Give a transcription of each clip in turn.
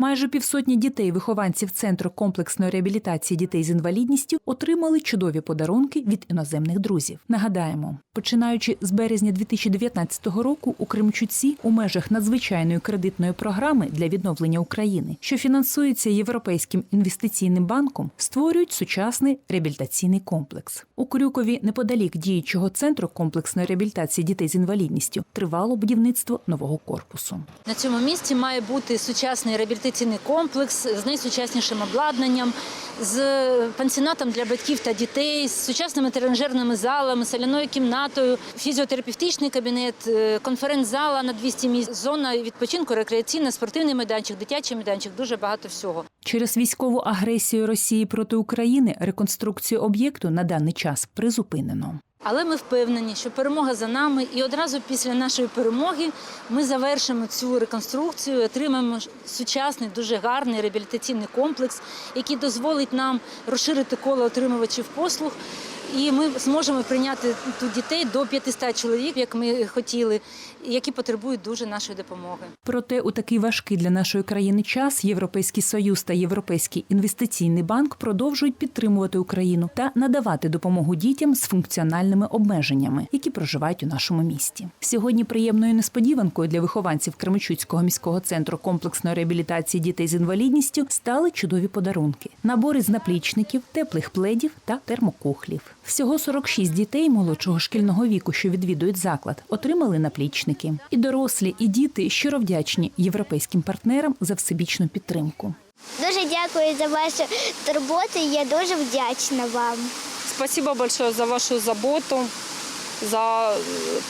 Майже півсотні дітей, вихованців центру комплексної реабілітації дітей з інвалідністю, отримали чудові подарунки від іноземних друзів. Нагадаємо, починаючи з березня 2019 року у Кримчуці у межах надзвичайної кредитної програми для відновлення України, що фінансується Європейським інвестиційним банком, створюють сучасний реабілітаційний комплекс. У Крюкові, неподалік діючого центру комплексної реабілітації дітей з інвалідністю, тривало будівництво нового корпусу. На цьому місці має бути сучасний реабілітаційний комплекс з найсучаснішим обладнанням, з пансіонатом для батьків та дітей, з сучасними тренажерними залами, соляною кімнатою, фізіотерапевтичний кабінет, е, конференц-зала на 200 місць, зона відпочинку, рекреаційна, спортивний майданчик, дитячий майданчик, дуже багато всього. Через військову агресію Росії проти України реконструкцію об'єкту на даний час призупинено. Але ми впевнені, що перемога за нами, і одразу після нашої перемоги ми завершимо цю реконструкцію, отримаємо сучасний, дуже гарний реабілітаційний комплекс, який дозволить нам розширити коло отримувачів послуг. І ми зможемо прийняти тут дітей до 500 чоловік, як ми хотіли, які потребують дуже нашої допомоги. Проте у такий важкий для нашої країни час Європейський Союз та Європейський інвестиційний банк продовжують підтримувати Україну та надавати допомогу дітям з функціональними обмеженнями, які проживають у нашому місті. Сьогодні приємною несподіванкою для вихованців Кременчуцького міського центру комплексної реабілітації дітей з інвалідністю стали чудові подарунки: набори з наплічників, теплих пледів та термокухлів. Всього 46 дітей молодшого шкільного віку, що відвідують заклад, отримали наплічники. І дорослі, і діти щиро вдячні європейським партнерам за всебічну підтримку. Дуже дякую за вашу турботу. Я дуже вдячна вам. Спасибо большое за вашу заботу, за э,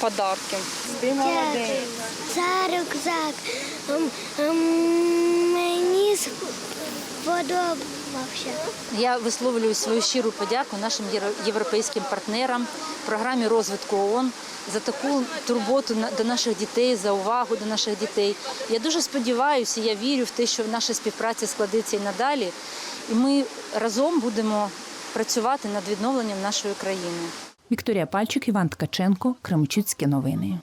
подарки. Ти молодець. За рюкзак мені сподобався. Я висловлюю свою щиру подяку нашим європейським партнерам, програмі розвитку ООН за таку турботу до наших дітей, за увагу до наших дітей. Я дуже сподіваюся, я вірю в те, що наша співпраця складеться і надалі, і ми разом будемо працювати над відновленням нашої країни. Вікторія Пальчик, Іван Ткаченко, Кременчуцькі новини.